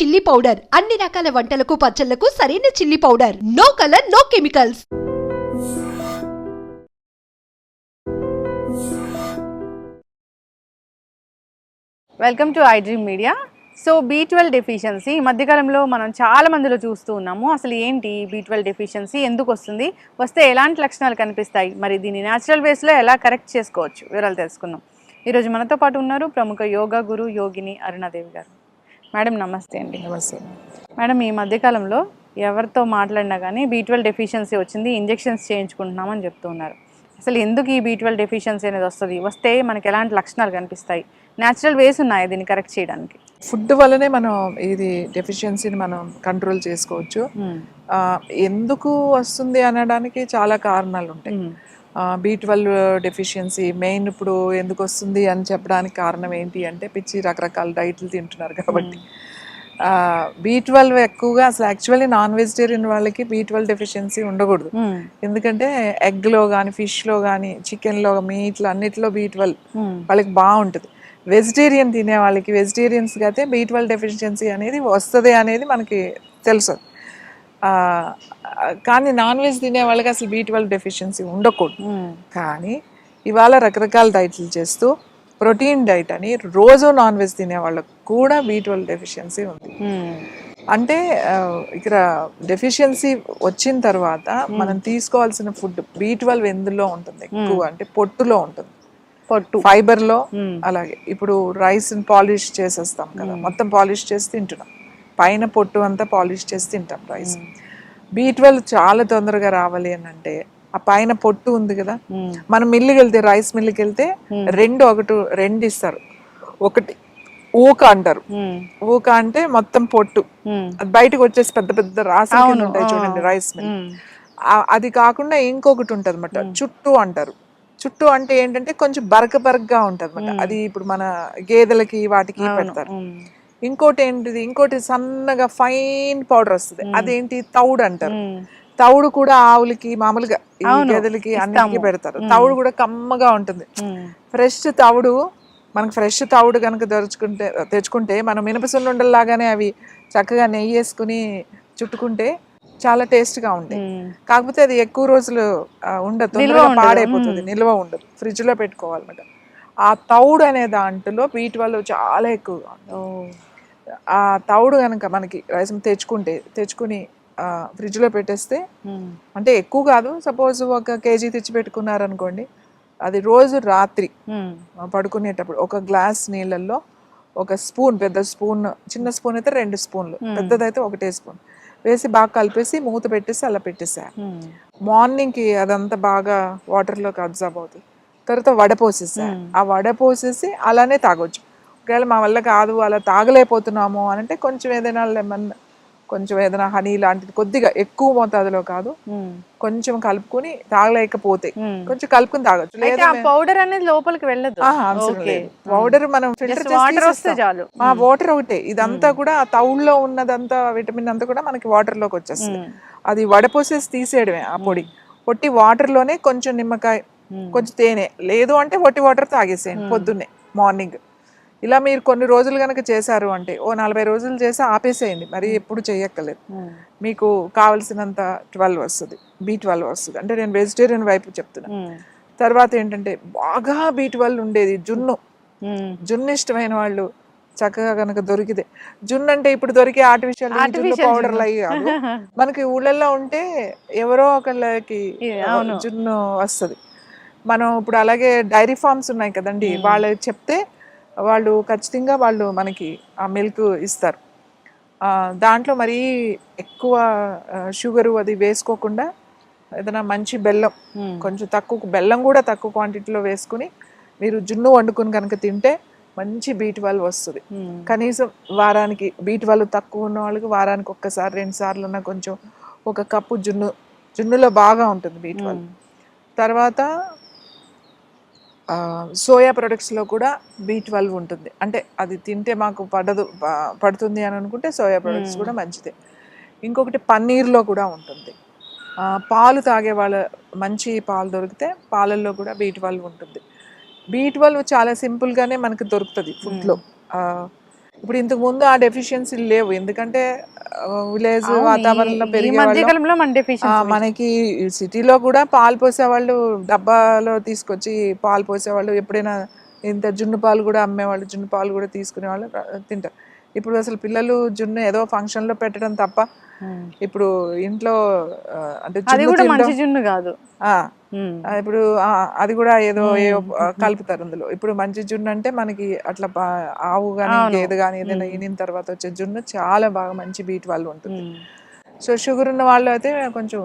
Chilli powder అన్ని రకాల వంటలకు పచ్చళ్ళకు సరైన chilli powder no colour no chemicals welcome to iDream media so B twelve deficiency ఈ మధ్యకాలంలో మనం చాలా మందిలో చూస్తూ ఉన్నాము. అసలు ఏంటి బీ ట్వెల్వ్ డెఫిషియన్సీ ఎందుకు వస్తుంది? వస్తే ఎలాంటి లక్షణాలు కనిపిస్తాయి? మరి దీన్ని న్యాచురల్ వేస్లో ఎలా కరెక్ట్ చేసుకోవచ్చు? వివరాలు తెలుసుకుందాం. ఈరోజు మనతో పాటు ఉన్నారు ప్రముఖ యోగా గురు యోగిని అరుణాదేవి గారు. మేడం నమస్తే అండి. నమస్తే. మేడం ఈ మధ్యకాలంలో ఎవరితో మాట్లాడినా కానీ బీ ట్వెల్వ్ డెఫిషియన్సీ వచ్చింది ఇంజెక్షన్స్ చేయించుకుంటున్నామని చెప్తూ ఉన్నారు అసలు ఎందుకు ఈ బీ ట్వెల్వ్ డెఫిషియన్సీ అనేది వస్తుంది? వస్తే మనకి ఎలాంటి లక్షణాలు కనిపిస్తాయి? న్యాచురల్ వేస్ ఉన్నాయి దీన్ని కరెక్ట్ చేయడానికి? ఫుడ్ వల్లనే మనం ఇది డెఫిషియన్సీని మనం కంట్రోల్ చేసుకోవచ్చు. ఎందుకు వస్తుంది అనడానికి చాలా కారణాలు ఉంటాయి బీ ట్వెల్వ్ డెఫిషియన్సీ మెయిన్ ఇప్పుడు ఎందుకు వస్తుంది అని చెప్పడానికి కారణం ఏంటి అంటే పిచ్చి రకరకాల డైట్లు తింటున్నారు కాబట్టి. బీ ట్వెల్వ్ ఎక్కువగా అసలు యాక్చువల్లీ నాన్ వెజిటేరియన్ వాళ్ళకి బీ ట్వెల్వ్ డెఫిషియన్సీ ఉండకూడదు. ఎందుకంటే ఎగ్లో కానీ ఫిష్లో కానీ చికెన్లో మీట్లో అన్నిట్లో బీ ట్వెల్వ్ వాళ్ళకి బాగుంటుంది. వెజిటేరియన్ తినే వాళ్ళకి వెజిటేరియన్స్కి అయితే బీ ట్వెల్వ్ డెఫిషియన్సీ అనేది వస్తుంది అనేది మనకి తెలుసు. కానీ నాన్ వెజ్ తినే వాళ్ళకి అసలు బీ ట్వెల్వ్ డెఫిషియన్సీ ఉండకూడదు. కానీ ఇవాళ రకరకాల డైట్లు చేస్తూ ప్రోటీన్ డైట్ అని రోజు నాన్ వెజ్ తినే వాళ్ళకు కూడా బీ ట్వెల్వ్ డెఫిషియన్సీ ఉంది. అంటే ఇక్కడ డెఫిషియన్సీ వచ్చిన తర్వాత మనం తీసుకోవాల్సిన ఫుడ్ బీ ట్వెల్వ్ ఎందులో ఉంటుంది? ఎక్కువ అంటే పొట్టులో ఉంటుంది. పొట్టు. ఫైబర్లో అలాగే. ఇప్పుడు రైస్ పాలిష్ చేసేస్తాం కదా. మొత్తం పాలిష్ చేసి తింటున్నాం. పైన పొట్టు అంతా పాలిష్ చేసి తింటాం రైస్ బీ ట్వెల్వ్ చాలా తొందరగా రావాలి అని అంటే ఆ పైన పొట్టు ఉంది కదా మనం మిల్లుకి వెళ్తే రైస్ మిల్లుకి వెళ్తే రెండు ఒకటి రెండు ఇస్తారు. ఒకటి ఊక అంటారు. ఊక అంటే మొత్తం పొట్టు. అది బయటకు వచ్చేసి పెద్ద పెద్ద రాసి ఉంటాయి చూడండి రైస్ మిల్ అది కాకుండా ఇంకొకటి ఉంటది అనమాట చుట్టూ అంటారు. చుట్టూ అంటే ఏంటంటే కొంచెం బరక బరకగా ఉంటది అనమాట అది ఇప్పుడు మన గేదెలకి వాటికి పెడతారు. ఇంకోటి ఏంటిది? ఇంకోటి సన్నగా ఫైన్ పౌడర్ వస్తుంది. అదేంటి? తౌడు అంటారు. తౌడు కూడా ఆవులకి మామూలుగా గేదెలకి అన్నిటికీ పెడతారు. తౌడు కూడా కమ్మగా ఉంటుంది. ఫ్రెష్ తవుడు మనకు ఫ్రెష్ తవుడు కనుక తెరుచుకుంటే తెచ్చుకుంటే మనం మినపసుండుండల్లాగానే అవి చక్కగా నెయ్యి వేసుకుని చుట్టుకుంటే చాలా టేస్ట్గా ఉంటాయి. కాకపోతే అది ఎక్కువ రోజులు ఉండదు. పాడైపోతుంది. నిల్వ ఉండదు. ఫ్రిడ్జ్లో పెట్టుకోవాలన్నమాట ఆ తౌడు అనే దాంట్లో వీటి వల్ల చాలా ఎక్కువగా ఉంటుంది ఆ తౌడు కనుక మనకి రైస్ తెచ్చుకుంటే తెచ్చుకుని ఆ, fridge లో పెట్టేస్తే అంటే ఎక్కువ కాదు. సపోజ్ ఒక కేజీ తెచ్చి పెట్టుకున్నారనుకోండి అది రోజు రాత్రి పడుకునేటప్పుడు ఒక గ్లాస్ నీళ్ళల్లో ఒక స్పూన్ పెద్ద స్పూన్ చిన్న స్పూన్ అయితే రెండు స్పూన్లు పెద్దదైతే ఒకటే స్పూన్ వేసి బాగా కలిపేసి మూత పెట్టేసి అలా పెట్టేసేయాలి మార్నింగ్కి అదంతా బాగా వాటర్లోకి అబ్జర్వ్ అవుతుంది. తర్వాత వడ పోసేసేయాలి ఆ వడ పోసేసి అలానే తాగొచ్చు. ఒకవేళ మా వల్ల కాదు అలా తాగలేకపోతున్నాము అని అంటే కొంచెం ఏదైనా లెమన్ కొంచెం ఏదైనా హనీ లాంటిది కొద్దిగా ఎక్కువ మోతాదులో కాదు. కొంచెం కలుపుకొని తాగలేకపోతే కొంచెం కలుపుకొని తాగొచ్చు. పౌడర్ అనేది లోపలికి వెళ్ళదు. పౌడర్ మనం ఫిల్టర్ వాటర్ వస్తే చాలు. ఆ వాటర్ ఒకటే. ఇదంతా కూడా ఆ తౌడులో ఉన్నదంతా విటమిన్ అంతా కూడా మనకి వాటర్లోకి వచ్చేస్తుంది అది వడపోసేసి తీసేయడమే ఆ పొడి. పొట్టి వాటర్లోనే కొంచెం నిమ్మకాయ కొంచెం తేనె లేదు అంటే వట్టి వాటర్ తాగేసేయండి పొద్దున్నే మార్నింగ్. ఇలా మీరు కొన్ని రోజులు కనుక చేశారు అంటే ఓ నలభై రోజులు చేసి ఆపేసేయండి. మరి ఎప్పుడు చేయక్కర్లేదు మీకు కావలసినంత ట్వెల్వ్ వస్తుంది. బీ ట్వెల్వ్ వస్తుంది. అంటే నేను వెజిటేరియన్ వైపు చెప్తున్నా. తర్వాత ఏంటంటే బాగా బీ ట్వెల్వ్ ఉండేది జున్ను. జున్ను ఇష్టమైన వాళ్ళు చక్కగా కనుక దొరికితే. జున్ను అంటే ఇప్పుడు దొరికే ఆర్టిఫిషియల్ పౌడర్లు అయ్యి కాదు. మనకి ఊళ్ళల్లో ఉంటే ఎవరో ఒకళ్ళకి జున్ను వస్తుంది. మనం ఇప్పుడు అలాగే డైరీ ఫార్మ్స్ ఉన్నాయి కదండి. వాళ్ళు చెప్తే వాళ్ళు ఖచ్చితంగా వాళ్ళు మనకి ఆ మిల్క్ ఇస్తారు. దాంట్లో మరీ ఎక్కువ షుగరు అది వేసుకోకుండా ఏదైనా మంచి బెల్లం కొంచెం తక్కువ బెల్లం కూడా తక్కువ క్వాంటిటీలో వేసుకుని మీరు జున్ను వండుకుని కనుక తింటే మంచి బీ ట్వెల్వ్ వస్తుంది. కనీసం వారానికి బీ ట్వెల్వ్ తక్కువ ఉన్న వాళ్ళకి వారానికి ఒక్కసారి రెండు సార్లు ఉన్న కొంచెం ఒక కప్పు జున్ను జున్నులో బాగా ఉంటుంది బీ ట్వెల్వ్ తర్వాత సోయా ప్రొడక్ట్స్లో కూడా బీ ట్వెల్వ్ ఉంటుంది. అంటే అది తింటే మాకు పడదు పడుతుంది అని అనుకుంటే సోయా ప్రొడక్ట్స్ కూడా మంచిదే. ఇంకొకటి పన్నీర్లో కూడా ఉంటుంది. పాలు తాగే వాళ్ళ మంచి పాలు దొరికితే పాలల్లో కూడా బీ ట్వెల్వ్ ఉంటుంది. బీ ట్వెల్వ్ చాలా సింపుల్గానే మనకి దొరుకుతుంది ఫుడ్లో ఇప్పుడు ఇంతకు ముందు ఆ డెఫిషియన్సీలు లేవు. ఎందుకంటే విలేజ్ వాతావరణంలో పెరిగే మనకి సిటీలో కూడా పాలు పోసేవాళ్ళు డబ్బాలో తీసుకొచ్చి పాలు పోసేవాళ్ళు ఎప్పుడైనా ఇంత జున్ను పాలు కూడా అమ్మేవాళ్ళు జున్ను పాలు కూడా తీసుకునేవాళ్ళు తింటారు. ఇప్పుడు అసలు పిల్లలు జున్ను ఏదో function లో పెట్టడం తప్ప ఇప్పుడు ఇంట్లో అంటే జున్ను కాదు. ఇప్పుడు అది కూడా ఏదో కలుపుతారు అందులో ఇప్పుడు మంచి జున్ను అంటే మనకి అట్లా ఆవు కానీ. గేదె కానీ ఏదైనా. ఈనిన తర్వాత వచ్చే జున్ను చాలా బాగా మంచి బీట్ వాళ్ళు ఉంటుంది. సో షుగర్ ఉన్న వాళ్ళు అయితే కొంచెం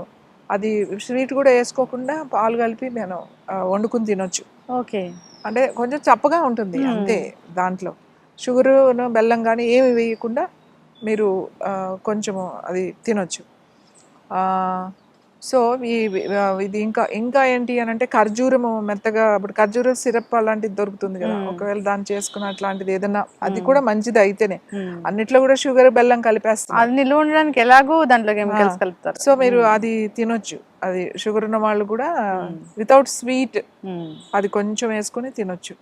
అది స్వీట్ కూడా వేసుకోకుండా పాలు కలిపి నేను వండుకుని తినొచ్చు. ఓకే. అంటే కొంచెం చప్పగా ఉంటుంది. అంతే దాంట్లో. షుగరు బెల్లం కానీ ఏమి వేయకుండా మీరు కొంచెము అది తినొచ్చు. ఆ, సో ఈ ఇది ఇంకా ఇంకా ఏంటి అని అంటే ఖర్జూరము మెత్తగా ఇప్పుడు ఖర్జూరం సిరప్ అలాంటిది దొరుకుతుంది కదా. ఒకవేళ దాన్ని చేసుకున్న అట్లాంటిది ఏదైనా అది. కూడా మంచిది అయితేనే. అన్నిట్లో కూడా షుగర్ బెల్లం కలిపేస్తారు అది నిల్వ ఉండడానికి ఎలాగో దాంట్లో కెమికల్స్ కలుపుతారు సో మీరు. అది తినొచ్చు అది షుగర్ ఉన్న వాళ్ళు కూడా. Without sweet. అది కొంచెం వేసుకొని తినొచ్చు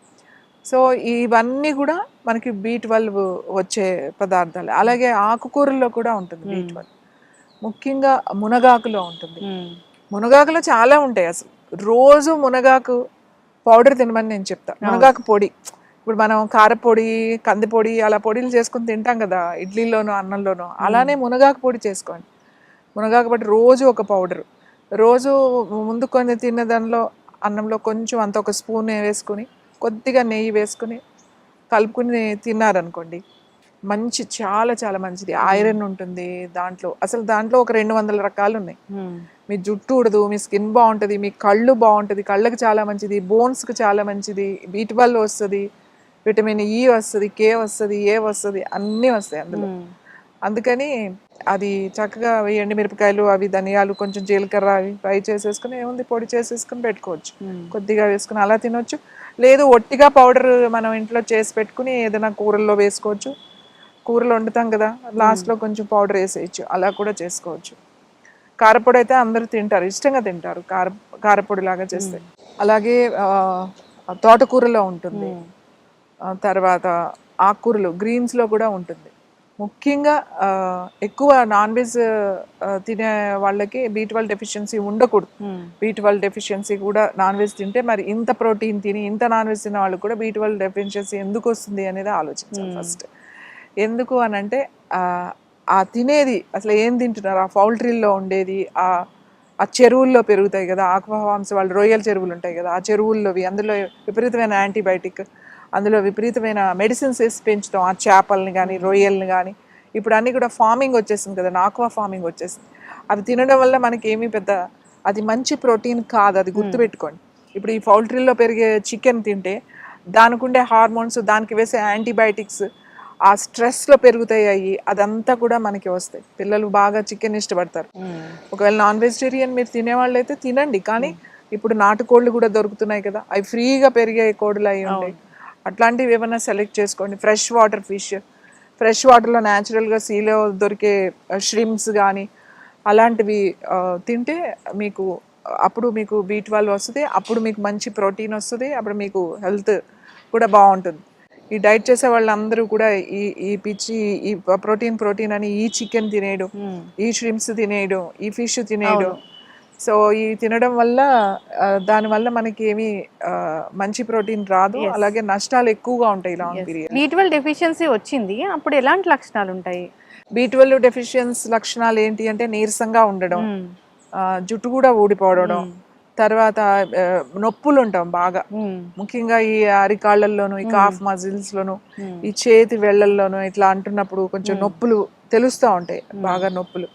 సో ఇవన్నీ కూడా మనకి బీ ట్వెల్వ్ వచ్చే పదార్థాలు అలాగే ఆకుకూరల్లో కూడా ఉంటుంది బీ మ్మ్. ట్వెల్వ్ ముఖ్యంగా మునగాకులో ఉంటుంది. మునగాకులో చాలా ఉంటాయి అసలు. రోజు మునగాకు పౌడర్ తినమని నేను చెప్తా. మునగాకు పొడి. ఇప్పుడు మనం కారపొడి కందిపొడి అలా పొడిలు చేసుకుని తింటాం కదా ఇడ్లీలోనో అన్నంలోనో అలానే మునగాకు పొడి చేసుకోండి. మునగాకు పొడి రోజు ఒక పౌడర్. రోజు ముందు కొన్ని తిన్న దానిలో అన్నంలో కొంచెం అంత ఒక స్పూన్ వేసుకుని కొద్దిగా నెయ్యి వేసుకుని కలుపుకుని తిన్నారనుకోండి మంచి చాలా చాలా మంచిది. ఐరన్ ఉంటుంది దాంట్లో. అసలు దాంట్లో ఒక రెండు వందల రకాలు ఉన్నాయి. మీ జుట్టు ఉడదు మీ స్కిన్ బాగుంటుంది మీ కళ్ళు బాగుంటుంది కళ్ళకి చాలా మంచిది బోన్స్కి చాలా మంచిది బీట్ వల్ల వస్తుంది విటమిన్ ఈ వస్తుంది కే వస్తుంది ఏ వస్తుంది అన్నీ వస్తాయి అందులో. అందుకని అది చక్కగా అవి ఎండుమిరపకాయలు అవి ధనియాలు కొంచెం జీలకర్ర అవి ఫ్రై చేసేసుకుని ఏముంది పొడి చేసేసుకుని పెట్టుకోవచ్చు. కొద్దిగా వేసుకుని అలా తినొచ్చు. లేదు ఒట్టిగా పౌడర్ మనం ఇంట్లో చేసి పెట్టుకుని ఏదైనా కూరల్లో వేసుకోవచ్చు. కూరలు వండుతాం కదా లాస్ట్లో కొంచెం పౌడర్ వేసేయచ్చు. అలా కూడా చేసుకోవచ్చు. కారపొడి అయితే అందరూ తింటారు ఇష్టంగా తింటారు కార కారపొడి లాగా చేస్తే అలాగే తోటకూరలో ఉంటుంది. తర్వాత ఆకుకూరలు గ్రీన్స్లో కూడా ఉంటుంది. ముఖ్యంగా ఎక్కువ నాన్ వెజ్ తినే వాళ్ళకి బీ ట్వెల్వ్ డెఫిషియన్సీ ఉండకూడదు. ఉమ్. బీ ట్వెల్వ్ డెఫిషియన్సీ కూడా నాన్ వెజ్ తింటే మరి ఇంత ప్రోటీన్ తిని ఇంత నాన్ వెజ్ తినే వాళ్ళకి కూడా బీ ట్వెల్వ్ డెఫిషియన్సీ ఎందుకు వస్తుంది అనేది ఆలోచించాలి. ఫస్ట్. ఎందుకు అని అంటే ఆ, తినేది అసలు ఏం తింటున్నారు? ఆ పౌల్ట్రీల్లో ఉండేది ఆ ఆ చెరువుల్లో పెరుగుతాయి కదా ఆక్వాఫార్మ్స్ వాళ్ళు రొయ్యల చెరువులు ఉంటాయి కదా ఆ చెరువుల్లోవి అందులో విపరీతమైన యాంటీబయాటిక్ అందులో విపరీతమైన మెడిసిన్స్ వేసి పెంచుతాం ఆ చేపల్ని కానీ రొయ్యల్ని కానీ ఇప్పుడు అన్నీ కూడా ఫార్మింగ్ వచ్చేసింది కదా ఆక్వా ఫార్మింగ్ వచ్చేసింది. అవి తినడం వల్ల మనకి ఏమీ పెద్ద అది మంచి ప్రోటీన్ కాదు అది గుర్తుపెట్టుకోండి ఇప్పుడు ఈ పౌల్ట్రీలో పెరిగే చికెన్ తింటే దానికి ఉండే హార్మోన్స్ దానికి వేసే యాంటీబయాటిక్స్ ఆ స్ట్రెస్లో పెరుగుతాయి అయ్యి అదంతా కూడా మనకి వస్తాయి. పిల్లలు బాగా చికెన్ ఇష్టపడతారు. ఉమ్. ఒకవేళ నాన్ వెజిటేరియన్ మీరు తినేవాళ్ళు అయితే తినండి కానీ ఇప్పుడు నాటుకోళ్ళు కూడా దొరుకుతున్నాయి కదా అవి ఫ్రీగా పెరిగే కోళ్ళు అయి ఉంటాయి. అట్లాంటివి ఏమైనా సెలెక్ట్ చేసుకోండి. ఫ్రెష్ వాటర్ ఫిష్ ఫ్రెష్ వాటర్లో న్యాచురల్గా సీలో దొరికే ష్రిమ్స్ కానీ అలాంటివి తింటే మీకు అప్పుడు మీకు బీ ట్వెల్వ్ వస్తుంది అప్పుడు మీకు మంచి ప్రోటీన్ వస్తుంది అప్పుడు మీకు హెల్త్ కూడా బాగుంటుంది. ఈ డైట్ చేసే వాళ్ళందరూ కూడా ఈ ఈ పిచ్చి ఈ ప్రోటీన్ ప్రోటీన్ అని ఈ చికెన్ తినేయడం. ఈ షిమ్స్ తినేయడం ఈ ఫిష్ తినేయడం. సో ఈ తినడం వల్ల దానివల్ల మనకి ఏమి మంచి ప్రోటీన్ రాదు. అలాగే నష్టాలు ఎక్కువగా ఉంటాయి long period. B twelve deficiency వచ్చింది. అప్పుడు ఎలాంటి లక్షణాలు ఉంటాయి? బీ ట్వెల్వ్ డెఫిషియన్స్ లక్షణాలు ఏంటి అంటే నీరసంగా ఉండడం జుట్టు కూడా ఊడిపోవడం తర్వాత నొప్పులు ఉంటాం బాగా. ముఖ్యంగా ఈ అరికాళ్ళల్లోను ఈ కాఫ్ మజిల్స్ లోను ఉమ్. ఈ చేతి వేళ్ళల్లోను ఇట్లా అంటున్నప్పుడు కొంచెం నొప్పులు తెలుస్తూ ఉంటాయి బాగా నొప్పులు.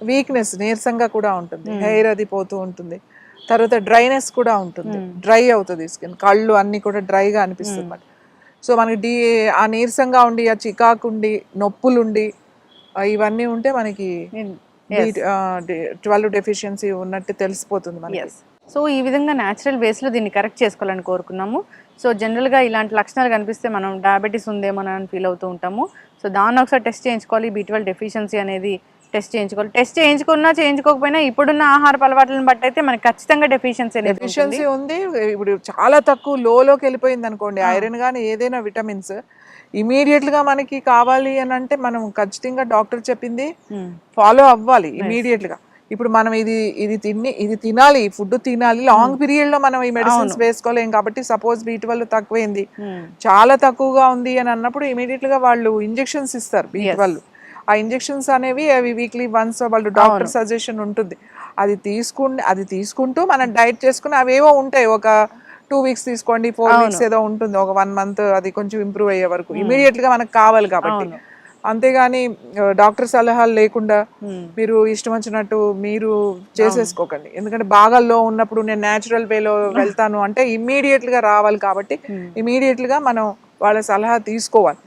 వీక్నెస్ నీరసంగా కూడా ఉంటుంది హెయిర్ అది పోతూ ఉంటుంది. తర్వాత డ్రైనెస్ కూడా ఉంటుంది డ్రై అవుతుంది స్కిన్ కళ్ళు అన్ని కూడా డ్రైగా అనిపిస్తుంది అన్నమాట. సో మనకి డి ఆ నీరసంగా ఉండి ఆ చికాకు ఉండి నొప్పులు ఉండి ఆ ఇవన్నీ ఉంటే మనకి. ట్వెల్వ్ డెఫిషియన్సీ ఉన్నట్టు తెలిసిపోతుంది మనకి. సో ఈ విధంగా న్యాచురల్ వేస్లో దీన్ని కరెక్ట్ చేసుకోవాలని కోరుకున్నాము. సో జనరల్గా ఇలాంటి లక్షణాలు కనిపిస్తే మనం డయాబెటీస్ ఉందేమో అని ఫీల్ అవుతూ ఉంటాము. సో దాన్ని ఒకసారి టెస్ట్ చేయించుకోవాలి. బీ డెఫిషియన్సీ అనేది టెస్ట్ చేయించుకోవాలి. టెస్ట్ చేయించుకున్నా చేయించుకోకపోయినా ఇప్పుడున్న ఆహార అలవాట్లను బట్టి అయితే మనకి ఖచ్చితంగా డెఫిషియన్సీ. డెఫిషియన్సీ ఉంది. ఇప్పుడు చాలా తక్కువ లోలోకి వెళ్ళిపోయింది అనుకోండి. ఐరన్ కానీ ఏదైనా విటమిన్స్ ఇమీడియట్గా మనకి కావాలి అని అంటే మనం ఖచ్చితంగా డాక్టర్ చెప్పింది ఫాలో అవ్వాలి ఇమీడియట్గా ఇప్పుడు మనం ఇది ఇది తిని ఇది తినాలి ఫుడ్ తినాలి లాంగ్ పీరియడ్లో మనం ఈ మెడిసిన్స్ వేసుకోలేం కాబట్టి సపోజ్ బీ ట్వెల్వ్ తక్కువైంది. ఉమ్, చాలా తక్కువగా ఉంది అని అన్నప్పుడు ఇమీడియట్గా వాళ్ళు ఇంజెక్షన్స్ ఇస్తారు బీ ట్వెల్వ్ ఆ ఇంజెక్షన్స్ అనేవి అవి వీక్లీ వన్స్ వాళ్ళు డాక్టర్ సజెషన్ ఉంటుంది. అది తీసుకుని అది తీసుకుంటూ మనం డైట్ చేసుకుని అవేవో ఉంటాయి. ఒక టూ వీక్స్ తీసుకోండి ఫోర్ వీక్స్ ఏదో ఉంటుంది. ఒక వన్ మంత్ అది కొంచెం ఇంప్రూవ్ అయ్యే వరకు. ఇమీడియట్గా మనకు కావాలి కాబట్టి. అంతేగాని డాక్టర్ సలహాలు లేకుండా. మీరు ఇష్టం వచ్చినట్టు మీరు చేసేసుకోకండి. ఎందుకంటే బాగా లో ఉన్నప్పుడు నేను న్యాచురల్ వేలో వెళ్తాను అంటే ఇమ్మీడియట్గా రావాలి కాబట్టి ఇమీడియట్గా మనం వాళ్ళ సలహా తీసుకోవాలి.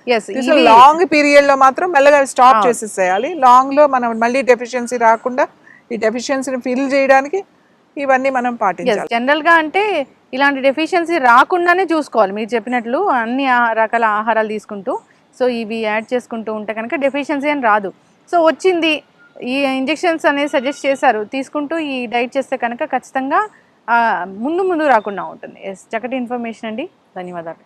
లాంగ్ పీరియడ్లో మాత్రం మెల్లగా స్టాప్ చేసేసేయాలి. లాంగ్లో మనం మళ్ళీ డెఫిషియన్సీ రాకుండా ఈ డెఫిషియన్సీని ఫిల్ చేయడానికి ఇవన్నీ మనం పాటించాలి. జనరల్గా అంటే ఇలాంటి డెఫిషియన్సీ రాకుండానే చూసుకోవాలి. మీరు చెప్పినట్లు అన్ని రకాల ఆహారాలు తీసుకుంటూ సో ఇవి యాడ్ చేసుకుంటూ ఉంటే కనుక డెఫిషియన్సీ అని రాదు. సో వచ్చింది ఈ ఇంజెక్షన్స్ అనేది సజెస్ట్ చేశారు తీసుకుంటూ ఈ డైట్ చేస్తే కనుక ఖచ్చితంగా ముందు ముందు రాకుండా ఉంటుంది. ఎస్ చక్కటి ఇన్ఫర్మేషన్ అండి. ధన్యవాదాలు.